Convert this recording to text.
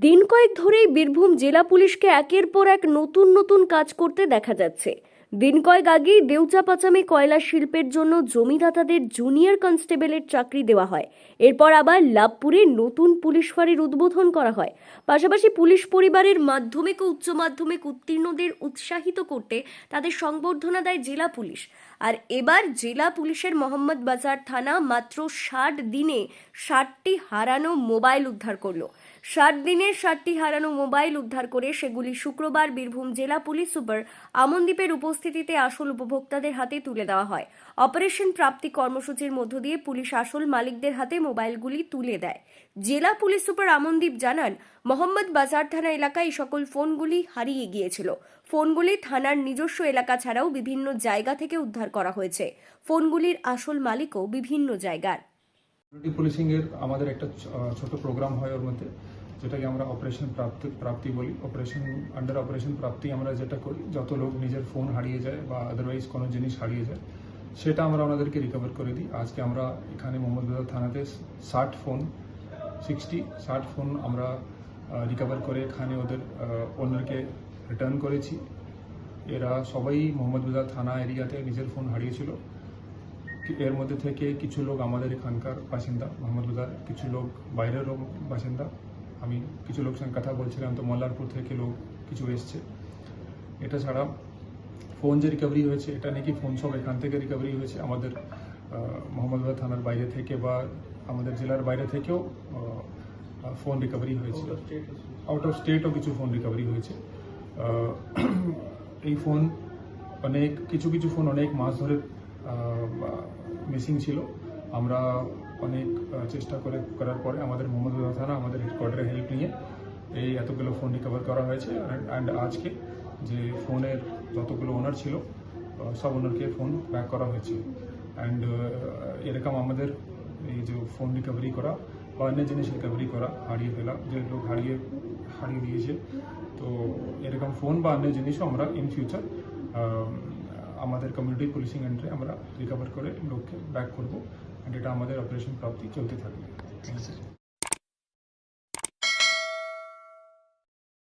দিন কয়েক ধরেই বীরভূম জেলা পুলিশকে একের পর এক নতুন নতুন কাজ করতে দেখা যাচ্ছে। দিন কয়েক আগেই দেউচা পাচামে কয়লা শিল্পের জন্য জমিদাতাদের জুনিয়র কনস্টেবলের চাকরি দেওয়া হয়। এরপর আবার লাভপুরে নতুন পুলিশ ফাঁড়ির উদ্বোধন করা হয়। পাশাপাশি পুলিশ পরিবারের মাধ্যমিক ও উচ্চ মাধ্যমিক উত্তীর্ণদের উৎসাহিত করতে তাদের সংবর্ধনা দেয় জেলা পুলিশ। আর এবার জেলা পুলিশের মোহাম্মদ বাজার থানা মাত্র ষাট দিনে ষাটটি হারানো মোবাইল উদ্ধার করল। ষাট দিনে ষাটটি হারানো মোবাইল উদ্ধার করে সেগুলি শুক্রবার বীরভূম জেলা পুলিশ সুপার আমনদীপের উপস্থিতিতে আসল উপভোক্তাদের হাতে তুলে দেওয়া হয়। অপারেশন প্রাপ্তি কর্মসূচির মধ্য দিয়ে পুলিশ আসল মালিকদের হাতে মোবাইলগুলি তুলে দেয়। জেলা পুলিশ সুপার আমনদীপ জানান, মোহাম্মদ বাজার থানা এলাকায় এই সকল ফোনগুলি হারিয়ে গিয়েছিল। ফোনগুলি থানার নিজস্ব এলাকা ছাড়াও বিভিন্ন জায়গা থেকে উদ্ধার করা হয়েছে। ফোনগুলির আসল মালিকও বিভিন্ন জায়গার। পুলিশিং এর আমাদের একটা ছোট প্রোগ্রাম হয় ওর মধ্যে। যেটাকে আমরা অপারেশন প্রাপ্তি প্রাপ্তি বলি। অপারেশন আন্ডার অপারেশন প্রাপ্তি আমরা যেটা করি, যত লোক নিজের ফোন হারিয়ে যায় বা আদারওয়াইজ কোনো জিনিস হারিয়ে যায়, সেটা আমরা ওনাদেরকে রিকভার করে দিই। আজকে আমরা এখানে মোহাম্মদবাজার থানাতে ষাট ফোন সিক্সটি ষাট ফোন আমরা রিকভার করে এখানে ওদের ওনারকে রিটার্ন করেছি। এরা সবাই মোহাম্মদবাজার থানা এরিয়াতে নিজের ফোন হারিয়েছিল। এর মধ্যে থেকে কিছু লোক আমাদের এখানকার বাসিন্দা মোহাম্মদ বাজার কিছু লোক বাইরেরও বাসিন্দা। আমি কিছু লোক সঙ্গে কথা বলছিলাম তো মল্লারপুর থেকে লোক কিছু এসছে। এটা ছাড়া ফোন যে রিকভারি হয়েছে এটা নাকি ফোন সব এখান থেকে রিকভারি হয়েছে। আমাদের মোহাম্মদবাজার থানার বাইরে থেকে বা আমাদের জেলার বাইরে থেকেও ফোন রিকভারি হয়েছে। আউট অফ স্টেটও কিছু ফোন রিকভারি হয়েছে। এই ফোন অনেক কিছু কিছু ফোন অনেক মাস ধরে মিসিং ছিল। আমরা অনেক চেষ্টা করে করার পরে আমাদের মোহাম্মদ থানা, আমাদের হেডকোয়ার্টারে হেল্প নিয়ে এই এতগুলো ফোন রিকভার করা হয়েছে। অ্যান্ড আজকে যে ফোনের যতগুলো ওনার ছিল সব ওনারকে ফোন ব্যাক করা হয়েছে। অ্যান্ড এরকম আমাদের এই যে ফোন রিকভারি করা বা অন্য জিনিস রিকভারি করা, হারিয়ে ফেলা, যে লোক হারিয়ে হারিয়ে দিয়েছে, তো এরকম ফোন বা অন্য জিনিসও আমরা ইন ফিউচার আমাদের কমিউনিটি পুলিশিং এন্ট্রে আমরা রিকভার করে লোককে ব্যাক করব। এটা আমাদের অপারেশন প্রাপ্তি চলতে থাকবে। Thank you